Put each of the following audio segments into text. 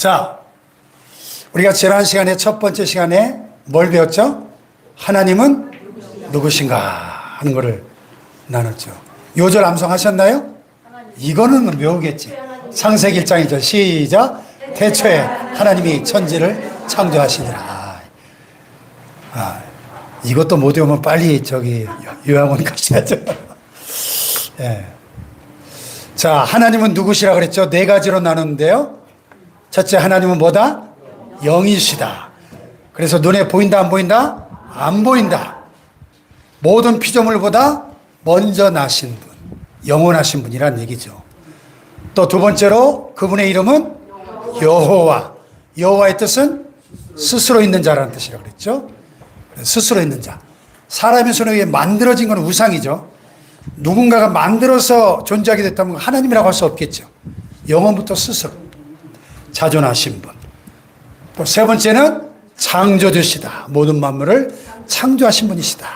자, 우리가 지난 시간에 첫 번째 시간에 뭘 배웠죠? 하나님은 누구신가 하는 것을 나눴죠. 요절 암송하셨나요? 이거는 외우겠지. 창세기 1장이죠. 시작. 태초에 하나님이 천지를 창조하시니라. 아, 이것도 못 외우면 빨리 저기 요양원 가셔야죠. 예. 자, 하나님은 누구시라 그랬죠? 네 가지로 나누는데요. 첫째, 하나님은 뭐다? 영이시다. 그래서 눈에 보인다, 안 보인다? 안 보인다. 모든 피조물보다 먼저 나신 분, 영원하신 분이란 얘기죠. 또 두 번째로 그분의 이름은 여호와. 여호와의 뜻은 스스로 있는 자라는 뜻이라고 그랬죠. 스스로 있는 자. 사람의 손에 의해 만들어진 건 우상이죠. 누군가가 만들어서 존재하게 됐다면 하나님이라고 할 수 없겠죠. 영원부터 스스로 자존하신 분. 또 세 번째는 창조주시다. 모든 만물을 창조하신 분이시다.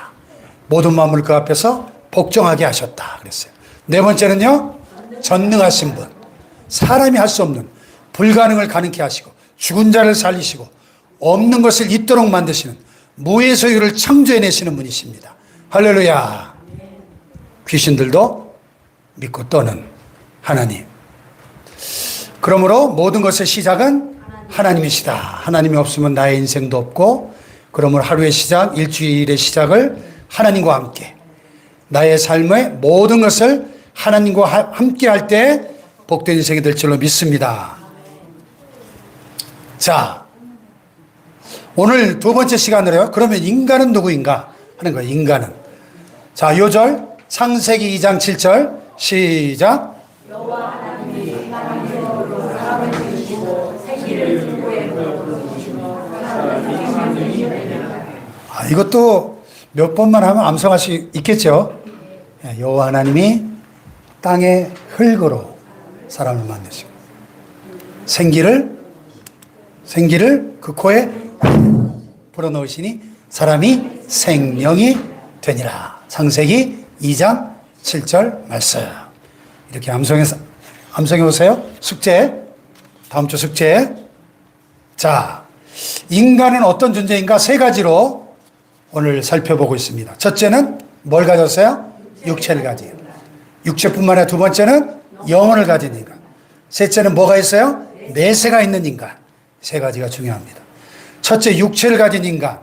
모든 만물 그 앞에서 복종하게 하셨다. 그랬어요. 네 번째는요, 전능하신 분. 사람이 할 수 없는 불가능을 가능케 하시고 죽은 자를 살리시고 없는 것을 있도록 만드시는 무의 소유를 창조해내시는 분이십니다. 할렐루야. 귀신들도 믿고 떠는 하나님. 그러므로 모든 것의 시작은 하나님이시다. 하나님이 없으면 나의 인생도 없고, 그러므로 하루의 시작, 일주일의 시작을 하나님과 함께, 나의 삶의 모든 것을 하나님과 하- 함께 할 때 복된 인생이 될 줄로 믿습니다. 자, 오늘 두 번째 시간으로요. 그러면 인간은 누구인가 하는 거예요. 인간은. 자, 요절 창세기 2장 7절 시작. 아, 이것도 몇 번만 하면 암송할 수 있겠죠. 예, 여호와 하나님이 땅의 흙으로 사람을 만드시고 생기를 생기를 그 코에 불어넣으시니 사람이 생명이 되니라. 창세기 2장 7절 말씀. 이렇게 암송해서 암송해 오세요. 숙제. 다음 주 숙제. 자, 인간은 어떤 존재인가 세 가지로 오늘 살펴보고 있습니다. 첫째는 뭘 가졌어요? 육체를 가진. 육체뿐만 아니라 두 번째는 영혼을 가진 인간. 셋째는 뭐가 있어요? 내세가 있는 인간. 세 가지가 중요합니다. 첫째, 육체를 가진 인간.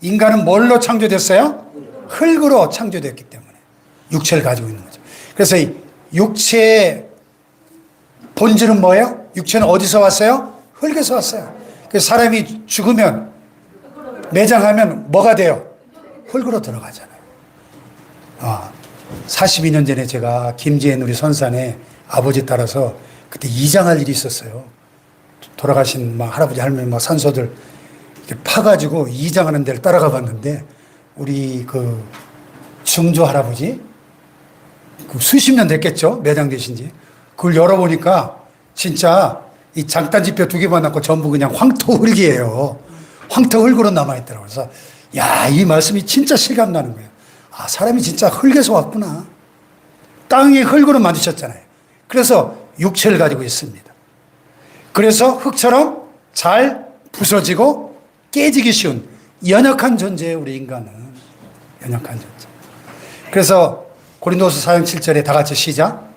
인간은 뭘로 창조됐어요? 흙으로 창조됐기 때문에 육체를 가지고 있는 거죠. 그래서 이 육체의 본질은 뭐예요? 육체는 어디서 왔어요? 흙에서 왔어요. 그래서 사람이 죽으면 매장하면 뭐가 돼요? 흙으로 들어가잖아요. 아, 42년 전에 제가 김지혜 우리 선산에 아버지 따라서 그때 이장할 일이 있었어요. 돌아가신 막 할아버지 할머니 막 산소들 파가지고 이장하는 데를 따라가 봤는데 우리 그 중조 할아버지 그 수십 년 됐겠죠 매장 되신 지 그걸 열어보니까 진짜 이 장단 지표 두 개만 남고 전부 그냥 황토 흙이에요 황토 흙으로 남아있더라고요 그래서 야 이 말씀이 진짜 실감 나는 거예요 아 사람이 진짜 흙에서 왔구나 땅의 흙으로 만드셨잖아요 그래서 육체를 가지고 있습니다 그래서 흙처럼 잘 부서지고 깨지기 쉬운 연약한 존재예요, 우리 인간은. 연약한 존재. 그래서 고린도서 4장 7절에 다 같이 시작.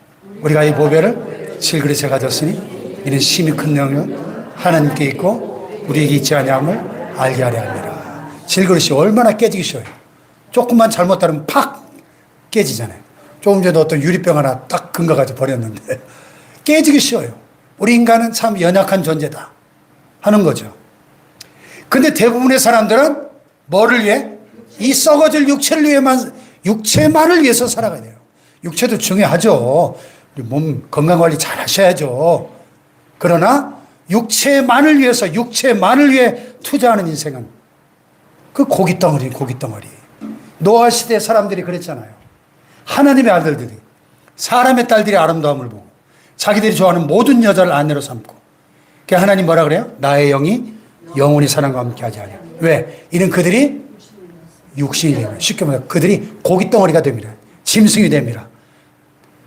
우리가 이 보배를 칠그릇에 가졌으니 이는 심히 큰 능력은 하나님께 있고 우리에게 있지 아니함을 알게 하려 합니다. 질그릇이 얼마나 깨지기 쉬워요. 조금만 잘못 다르면 팍 깨지잖아요. 조금 전에 어떤 유리병 하나 딱 근거가지고 버렸는데 깨지기 쉬워요. 우리 인간은 참 연약한 존재다 하는 거죠. 근데 대부분의 사람들은 뭐를 위해? 이 썩어질 육체를 위해만, 육체만을 위해서 살아가야 돼요. 육체도 중요하죠. 몸 건강 관리 잘 하셔야죠. 그러나 육체만을 위해서, 육체만을 위해 투자하는 인생은 그 고기 덩어리, 고기 덩어리. 노아 시대 사람들이 그랬잖아요. 하나님의 아들들이 사람의 딸들이 아름다움을 보고 자기들이 좋아하는 모든 여자를 아내로 삼고 그 하나님 뭐라 그래요? 나의 영이 영원히 사랑과 함께 하지 않냐. 왜? 이는 그들이 육신이 됩니다. 쉽게 말해 그들이 고기 덩어리가 됩니다. 짐승이 됩니다.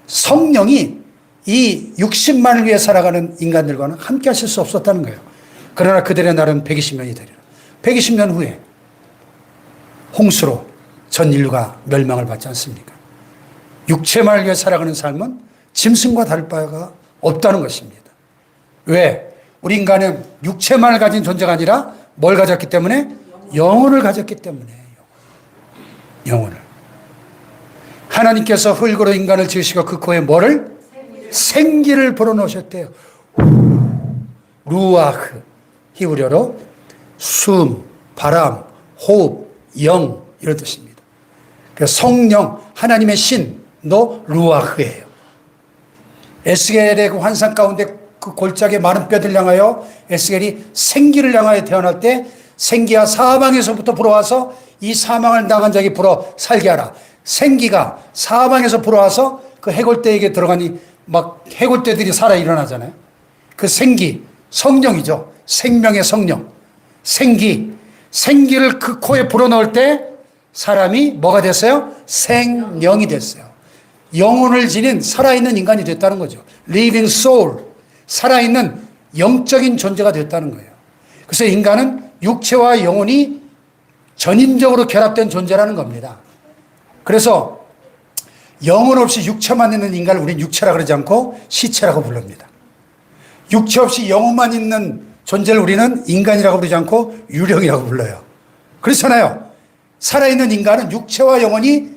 성령이 이 60만을 위해 살아가는 인간들과는 함께 하실 수 없었다는 거예요. 그러나 그들의 날은 120년이 되리라. 120년 후에 홍수로 전 인류가 멸망을 받지 않습니까? 육체만을 위해 살아가는 삶은 짐승과 다를 바가 없다는 것입니다. 왜? 우리 인간은 육체만을 가진 존재가 아니라 뭘 가졌기 때문에? 영혼을 가졌기 때문에. 영혼을. 하나님께서 흙으로 인간을 지으시고 그 코에 뭐를? 생기를 불어넣으셨대요. 루아흐. 히브리어로 숨, 바람, 호흡, 영 이런 뜻입니다. 그래서 성령, 하나님의 신도 루아흐예요. 에스겔의 그 환상 가운데 그 골짜기의 마른 뼈들 향하여 에스겔이 생기를 향하여 태어날 때 생기가 사방에서부터 불어와서 이 사망을 당한 자에게 불어 살게 하라. 생기가 사방에서 불어와서 그 해골대에게 들어가니 막 해골대들이 살아 일어나잖아요. 그 생기, 성령이죠. 생명의 성령. 생기. 생기를 그 코에 불어넣을 때 사람이 뭐가 됐어요? 생령이 됐어요. 영혼을 지닌 살아있는 인간이 됐다는 거죠. living soul. 살아있는 영적인 존재가 됐다는 거예요. 그래서 인간은 육체와 영혼이 전인적으로 결합된 존재라는 겁니다. 그래서 영혼 없이 육체만 있는 인간을 우리는 육체라 그러지 않고 시체라고 부릅니다. 육체 없이 영혼만 있는 존재를 우리는 인간이라고 부르지 않고 유령이라고 불러요. 그렇잖아요. 살아있는 인간은 육체와 영혼이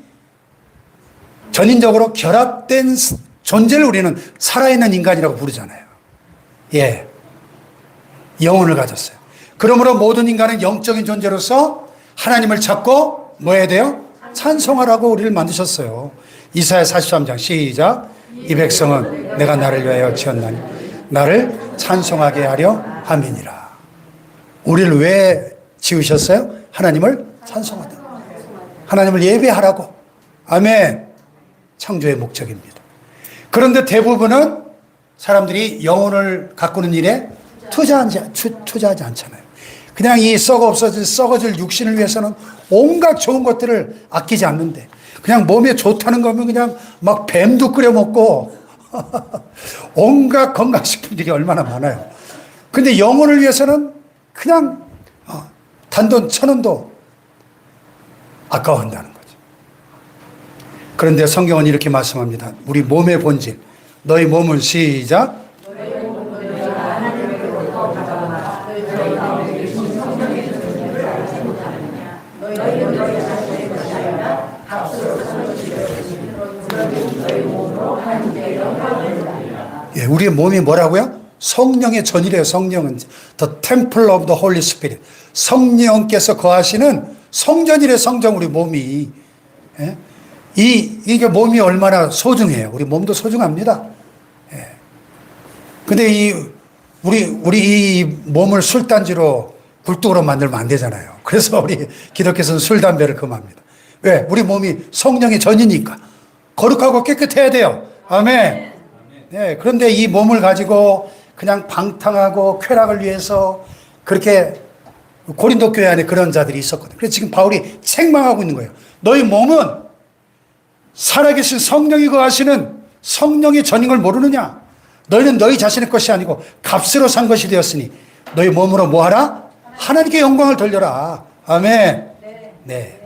전인적으로 결합된 존재를 우리는 살아있는 인간이라고 부르잖아요. 예. 영혼을 가졌어요. 그러므로 모든 인간은 영적인 존재로서 하나님을 찾고 뭐 해야 돼요? 찬송하라고 우리를 만드셨어요. 이사야 43장 시작. 이 백성은 내가 나를 위하여 지었나니 나를 찬송하게 하려 함이니라. 우리를 왜 지으셨어요? 하나님을 찬송하다. 하나님을 예배하라고. 아멘. 창조의 목적입니다. 그런데 대부분은 사람들이 영혼을 가꾸는 일에 투자하지, 투자하지 않잖아요. 그냥 이 썩어 없어질, 썩어질 육신을 위해서는 온갖 좋은 것들을 아끼지 않는데, 그냥 몸에 좋다는 거면 그냥 막 뱀도 끓여 먹고, 온갖 건강식품들이 얼마나 많아요. 근데 영혼을 위해서는 그냥 어, 단돈 천 원도 아까워한다는 거죠. 그런데 성경은 이렇게 말씀합니다. 우리 몸의 본질. 너희 몸을 시작. 우리의 몸이 뭐라고요? 성령의 전이래요, 성령은. The temple of the Holy Spirit. 성령께서 거하시는 성전이래, 성전, 우리 몸이. 예? 이, 이게 몸이 얼마나 소중해요. 우리 몸도 소중합니다. 예. 근데 이, 우리, 우리 이 몸을 술단지로 굴뚝으로 만들면 안 되잖아요. 그래서 우리 기독교에서는 술, 담배를 금합니다. 왜? 우리 몸이 성령의 전이니까. 거룩하고 깨끗해야 돼요. 아멘. 네, 그런데 이 몸을 가지고 그냥 방탕하고 쾌락을 위해서 그렇게 고린도 교회 안에 그런 자들이 있었거든요. 그래서 지금 바울이 책망하고 있는 거예요. 너희 몸은 살아계신 성령이 거하시는 성령의 전인 걸 모르느냐? 너희는 너희 자신의 것이 아니고 값으로 산 것이 되었으니 너희 몸으로 뭐 하라? 하나님께 영광을 돌려라. 아멘. 네.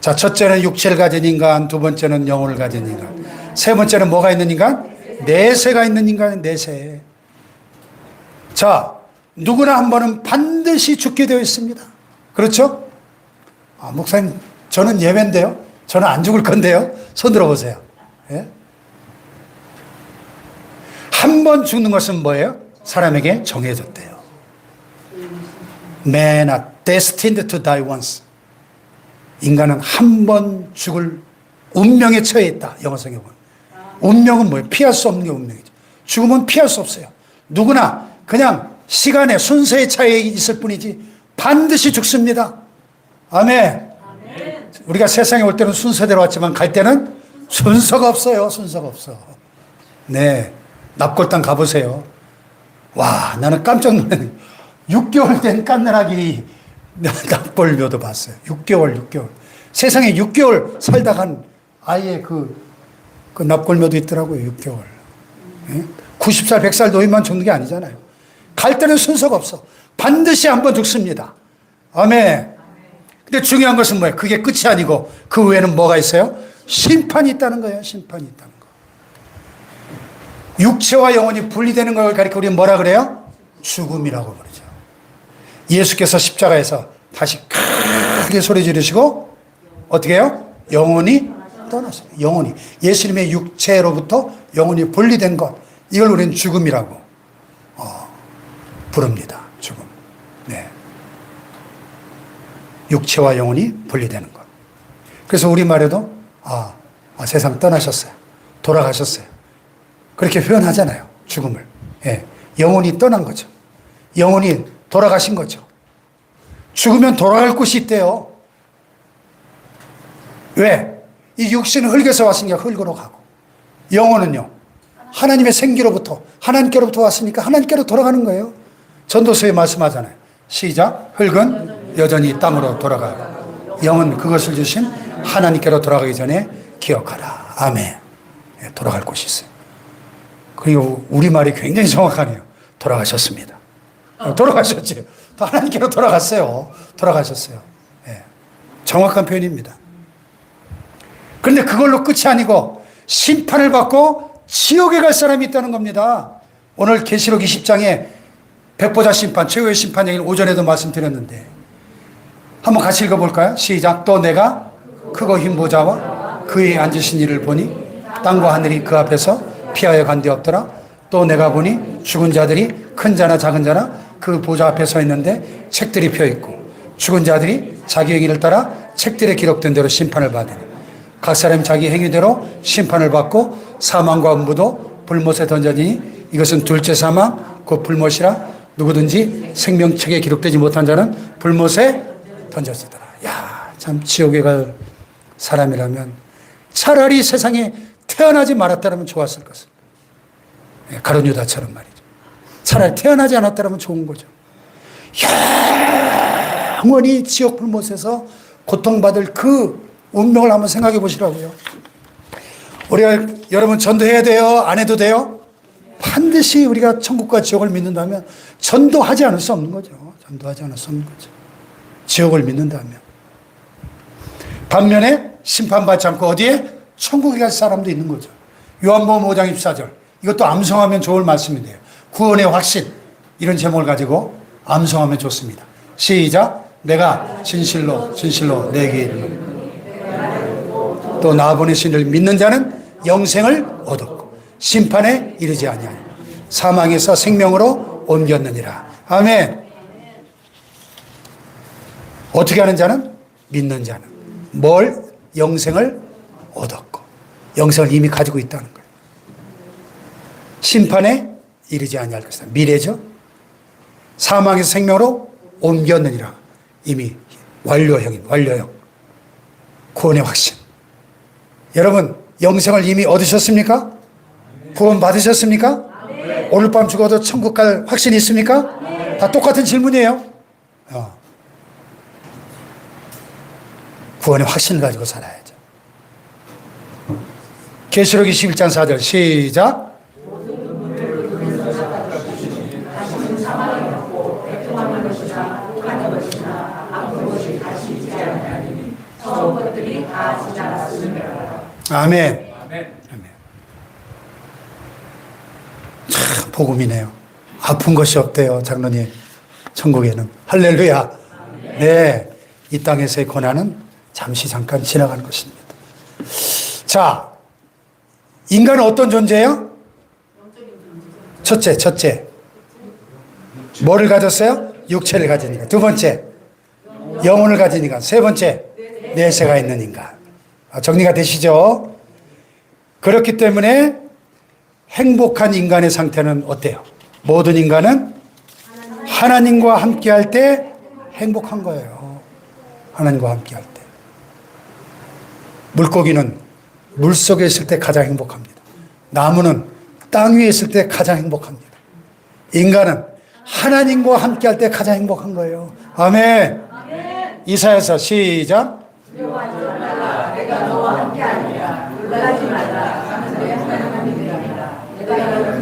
자, 첫째는 육체를 가진 인간, 두 번째는 영혼을 가진 인간. 세 번째는 뭐가 있는 인간? 내세가 있는 인간은 내세. 자, 누구나 한 번은 반드시 죽게 되어 있습니다. 그렇죠? 아, 목사님, 저는 예배인데요. 저는 안 죽을 건데요. 손 들어보세요. 예? 한번 죽는 것은 뭐예요? 사람에게 정해졌대요. Man are destined to die once. 인간은 한 번 죽을 운명에 처해 있다. 영어성에 보면. 운명은 뭐예요? 피할 수 없는 게 운명이죠. 죽음은 피할 수 없어요. 누구나 그냥 시간의 순서의 차이에 있을 뿐이지 반드시 죽습니다. 아멘. 우리가 세상에 올 때는 순서대로 왔지만 갈 때는 순서가 없어요. 순서가 없어. 네. 납골당 가보세요. 와, 나는 깜짝 놀랐네. 6개월 된 깐나라기 납골묘도 봤어요. 6개월, 6개월. 세상에 6개월 살다 간 아이의 그, 그 납골묘도 있더라고요. 6개월. 예? 90살, 100살 노인만 죽는 게 아니잖아요. 갈 때는 순서가 없어. 반드시 한 번 죽습니다. 아멘. 근데 중요한 것은 뭐예요? 그게 끝이 아니고 그 외에는 뭐가 있어요? 심판이 있다는 거예요. 심판이 있다는 거. 육체와 영혼이 분리되는 걸 가리켜 우리는 뭐라 그래요? 죽음이라고 부르죠. 예수께서 십자가에서 다시 크게 소리 지르시고 어떻게 해요? 영혼이 떠났어요. 영혼이. 예수님의 육체로부터 영혼이 분리된 것. 이걸 우리는 죽음이라고 어, 부릅니다. 죽음. 네. 육체와 영혼이 분리되는 것. 그래서 우리말에도 아, 아, 세상 떠나셨어요. 돌아가셨어요. 그렇게 표현하잖아요. 죽음을. 예. 영혼이 떠난 거죠. 영혼이 돌아가신 거죠. 죽으면 돌아갈 곳이 있대요. 왜? 이 육신은 흙에서 왔으니까 흙으로 가고, 영혼은요, 하나님의 생기로부터, 하나님께로부터 왔으니까 하나님께로 돌아가는 거예요. 전도서에 말씀하잖아요. 시작. 흙은 여전히 땅으로 돌아가고, 영은 그것을 주신 하나님께로 돌아가기 전에 기억하라. 아멘. 예, 돌아갈 곳이 있어요. 그리고 우리말이 굉장히 정확하네요. 돌아가셨습니다. 어, 돌아가셨지. 또 하나님께로 돌아갔어요. 돌아가셨어요. 예. 정확한 표현입니다. 그런데 그걸로 끝이 아니고 심판을 받고 지옥에 갈 사람이 있다는 겁니다. 오늘 계시록 20장에 백보자 심판, 최후의 심판 얘기를 오전에도 말씀드렸는데 한번 같이 읽어볼까요? 시작. 또 내가 크고 흰 보좌와 그의 앉으신 이를 보니 땅과 하늘이 그 앞에서 피하여 간데 없더라. 또 내가 보니 죽은 자들이 큰 자나 작은 자나 그 보좌 앞에 서 있는데 책들이 펴 있고 죽은 자들이 자기 행위를 따라 책들에 기록된 대로 심판을 받으니 각 사람 자기 행위대로 심판을 받고 사망과 음부도 불못에 던져지니 이것은 둘째 사망 곧 불못이라 누구든지 생명책에 기록되지 못한 자는 불못에 던져지더라. 야, 참 지옥에 갈 사람이라면 차라리 세상에 태어나지 말았다면 좋았을 것을. 예, 가론 유다처럼 말이죠. 차라리 태어나지 않았다면 좋은 거죠. 영원히 지옥 불못에서 고통받을 그 운명을 한번 생각해 보시라고요. 우리가 여러분 전도해야 돼요? 안 해도 돼요? 반드시 우리가 천국과 지옥을 믿는다면 전도하지 않을 수 없는 거죠. 전도하지 않을 수 없는 거죠. 지옥을 믿는다면. 반면에 심판받지 않고 어디에? 천국에 갈 사람도 있는 거죠. 요한복음 5장 24절. 이것도 암송하면 좋을 말씀인데요. 구원의 확신. 이런 제목을 가지고 암송하면 좋습니다. 시작. 내가 진실로 진실로 내게 이르노니 또 나 보내신 이를 믿는 자는 영생을 얻었고 심판에 이르지 아니하니 사망에서 생명으로 옮겼느니라. 아멘. 어떻게 하는 자는 믿는 자는 뭘 영생을 얻었고 영생을 이미 가지고 있다는 거예요. 심판에 이르지 아니할 것이다. 미래죠. 사망에서 생명으로 옮겼느니라. 이미 완료형인 완료형. 구원의 확신. 여러분 영생을 이미 얻으셨습니까? 구원 받으셨습니까? 오늘 밤 죽어도 천국 갈 확신이 있습니까? 다 똑같은 질문이에요. 어. 구원의 확신을 가지고 살아야죠. 계시록 21장 4절 시작. 아멘. 아멘. 참 복음이네요. 아픈 것이 없대요, 장로님. 천국에는 할렐루야. 네, 이 땅에서의 고난은 잠시 잠깐 지나가는 것입니다. 자, 인간은 어떤 존재예요? 첫째, 첫째. 뭐를 가졌어요? 육체를 가지니까. 두 번째, 영혼을 가지니까. 세 번째, 내세가 있는 인간. 아, 정리가 되시죠? 그렇기 때문에 행복한 인간의 상태는 어때요? 모든 인간은 하나님과 함께 할 때 행복한 거예요. 하나님과 함께 할 때. 물고기는 물 속에 있을 때 가장 행복합니다. 나무는 땅 위에 있을 때 가장 행복합니다. 인간은 하나님과 함께 할 때 가장 행복한 거예요. 아멘. 이사야서 시작.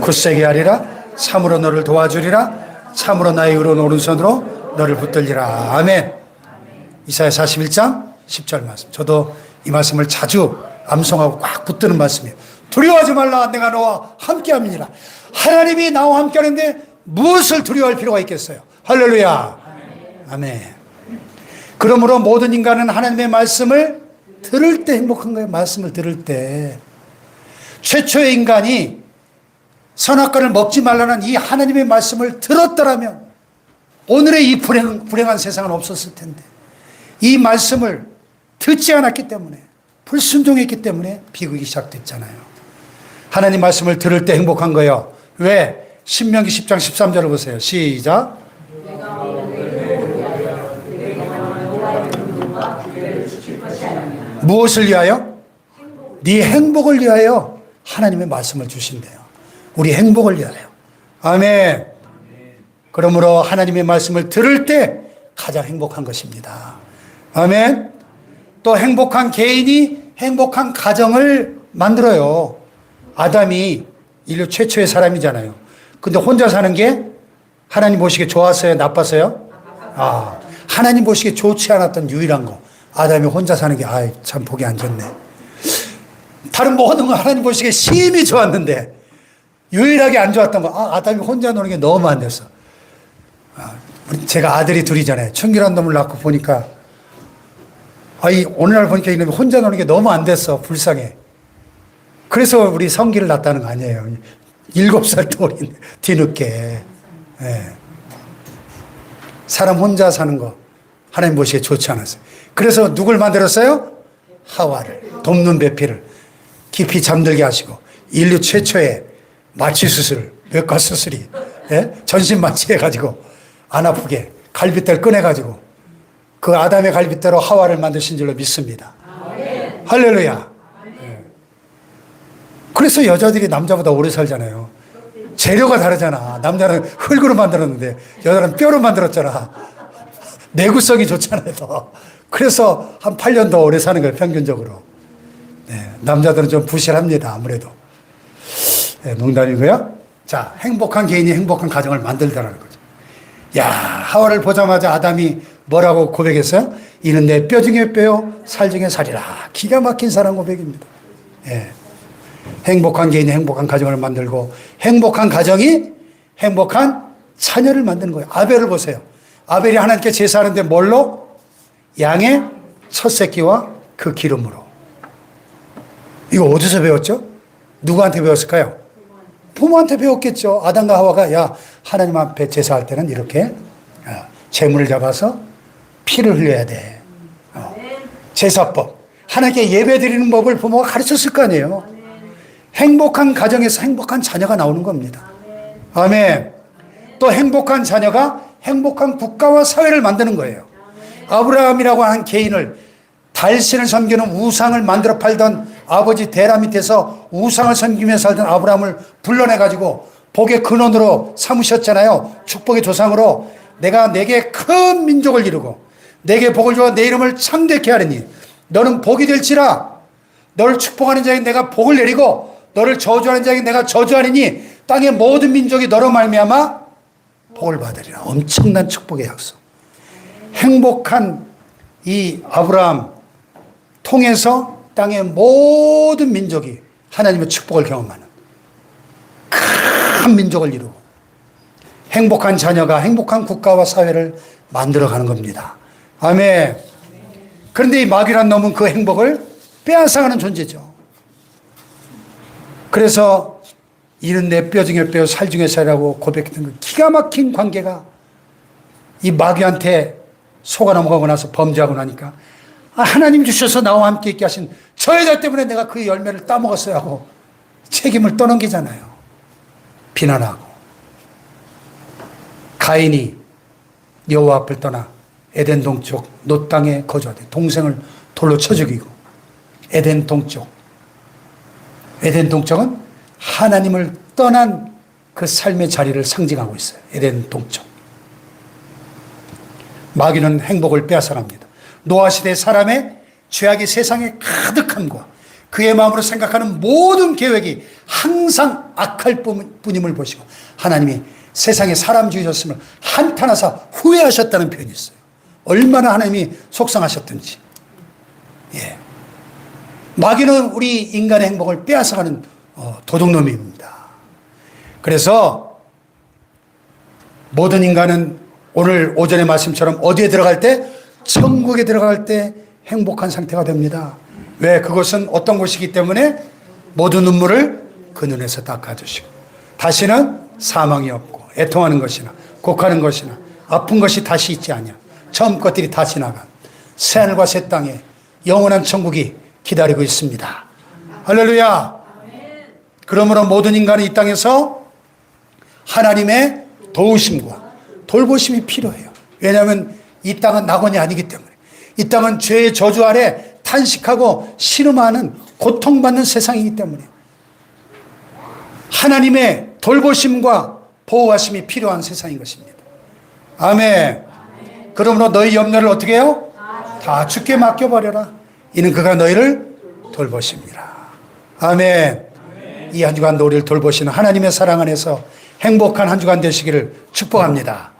굳세게 하리라. 참으로 너를 도와주리라. 참으로 나의 의로운 오른손으로 너를 붙들리라. 아멘. 이사야 41장 10절 말씀. 저도 이 말씀을 자주 암송하고 꽉 붙드는 말씀이에요. 두려워하지 말라. 내가 너와 함께함이니라. 하나님이 나와 함께하는데 무엇을 두려워할 필요가 있겠어요? 할렐루야. 아멘. 그러므로 모든 인간은 하나님의 말씀을 들을 때 행복한 거예요. 말씀을 들을 때. 최초의 인간이 선악과를 먹지 말라는 이 하나님의 말씀을 들었더라면 오늘의 이 불행, 불행한 세상은 없었을 텐데 이 말씀을 듣지 않았기 때문에 불순종했기 때문에 비극이 시작됐잖아요. 하나님 말씀을 들을 때 행복한 거예요. 왜? 신명기 10장 13절을 보세요. 시작. 무엇을 위하여? 네 행복을 위하여 하나님의 말씀을 주신대요. 우리 행복을 위하여. 아멘. 그러므로 하나님의 말씀을 들을 때 가장 행복한 것입니다. 아멘. 또 행복한 개인이 행복한 가정을 만들어요. 아담이 인류 최초의 사람이잖아요. 근데 혼자 사는 게 하나님 보시기에 좋았어요? 나빴어요? 아, 하나님 보시기에 좋지 않았던 유일한 거. 아담이 혼자 사는 게, 아, 참 보기 안 좋네. 다른 모든 거 하나님 보시기에 심히 좋았는데, 유일하게 안 좋았던 거, 아, 아담이 혼자 노는 게 너무 안 됐어. 아, 제가 아들이 둘이잖아요. 청결한 놈을 낳고 보니까, 아 이, 오늘날 보니까 이놈이 혼자 노는 게 너무 안 됐어. 불쌍해. 그래서 우리 성기를 낳았다는 거 아니에요. 일곱 살 어린 뒤늦게. 예. 사람 혼자 사는 거 하나님 보시기에 좋지 않았어요. 그래서 누굴 만들었어요? 하와를 돕는 배필을 깊이 잠들게 하시고 인류 최초의 마취 수술, 외과 수술이 예? 전신 마취해가지고 안 아프게 갈비뼈를 꺼내가지고 그 아담의 갈비뼈로 하와를 만드신 줄로 믿습니다. 할렐루야. 예. 그래서 여자들이 남자보다 오래 살잖아요. 재료가 다르잖아. 남자는 흙으로 만들었는데 여자는 뼈로 만들었잖아. 내구성이 좋잖아요. 더. 그래서 한 8년 더 오래 사는 거예요. 평균적으로. 네, 남자들은 좀 부실합니다. 아무래도. 네, 농담이고요. 자, 행복한 개인이 행복한 가정을 만들다라는 거죠. 야, 하와를 보자마자 아담이 뭐라고 고백했어요? 이는 내 뼈 중에 뼈요, 살 중에 살이라. 기가 막힌 사랑 고백입니다. 예. 행복한 개인이 행복한 가정을 만들고 행복한 가정이 행복한 자녀를 만드는 거예요. 아벨을 보세요. 아벨이 하나님께 제사하는데 뭘로? 양의 첫 새끼와 그 기름으로. 이거 어디서 배웠죠? 누구한테 배웠을까요? 부모한테 배웠겠죠. 아담과 하와가 야 하나님 앞에 제사할 때는 이렇게 어, 재물을 잡아서 피를 흘려야 돼. 어, 제사법. 하나님께 예배 드리는 법을 부모가 가르쳤을 거 아니에요. 행복한 가정에서 행복한 자녀가 나오는 겁니다. 아멘. 또 행복한 자녀가 행복한 국가와 사회를 만드는 거예요. 아브라함이라고 하는 개인을 달신을 섬기는 우상을 만들어 팔던 아버지 데라 밑에서 우상을 섬기며 살던 아브라함을 불러내가지고 복의 근원으로 삼으셨잖아요. 축복의 조상으로 내가 내게 큰 민족을 이루고 내게 복을 주어 내 이름을 창대케 하리니 너는 복이 될지라 너를 축복하는 자에게 내가 복을 내리고 너를 저주하는 자에게 내가 저주하리니 땅의 모든 민족이 너로 말미암아 복을 받으리라. 엄청난 축복의 약속. 행복한 이 아브라함 통해서 땅의 모든 민족이 하나님의 축복을 경험하는 큰 민족을 이루고 행복한 자녀가 행복한 국가와 사회를 만들어가는 겁니다. 아멘. 그런데 이 마귀란 놈은 그 행복을 빼앗아가는 존재죠. 그래서 이는 내 뼈 중에 뼈, 살 중에 살이라고 고백했던 그 기가 막힌 관계가 이 마귀한테 속아 넘어가고 나서 범죄하고 나니까 아, 하나님 주셔서 나와 함께 있게 하신 저 여자 때문에 내가 그 열매를 따먹었어야 하고 책임을 떠넘기잖아요. 비난하고. 가인이 여호와 앞을 떠나 에덴 동쪽 노 땅에 거주하되 동생을 돌로 쳐 죽이고 에덴 동쪽 에덴 동쪽은 하나님을 떠난 그 삶의 자리를 상징하고 있어요. 에덴 동쪽. 마귀는 행복을 빼앗아갑니다. 노아 시대 사람의 죄악이 세상에 가득함과 그의 마음으로 생각하는 모든 계획이 항상 악할 뿐- 뿐임을 보시고 하나님이 세상에 사람 지으셨음을 한탄하사 후회하셨다는 표현이 있어요. 얼마나 하나님이 속상하셨든지. 예. 마귀는 우리 인간의 행복을 빼앗아가는 어, 도둑놈입니다. 그래서 모든 인간은 오늘 오전의 말씀처럼 어디에 들어갈 때? 천국에 들어갈 때 행복한 상태가 됩니다. 왜? 그것은 어떤 곳이기 때문에 모든 눈물을 그 눈에서 닦아주시고 다시는 사망이 없고 애통하는 것이나 곡하는 것이나 아픈 것이 다시 있지 아니야. 처음 것들이 다 지나간 새하늘과 새 땅에 영원한 천국이 기다리고 있습니다. 할렐루야. 그러므로 모든 인간은 이 땅에서 하나님의 도우심과 돌보심이 필요해요. 왜냐하면 이 땅은 낙원이 아니기 때문에. 이 땅은 죄의 저주 아래 탄식하고 신음하는 고통받는 세상이기 때문에. 하나님의 돌보심과 보호하심이 필요한 세상인 것입니다. 아멘. 그러므로 너희 염려를 어떻게 해요? 다 주께 맡겨버려라. 이는 그가 너희를 돌보십니다. 아멘. 이 한 주간도 우리를 돌보시는 하나님의 사랑 안에서 행복한 한 주간 되시기를 축복합니다.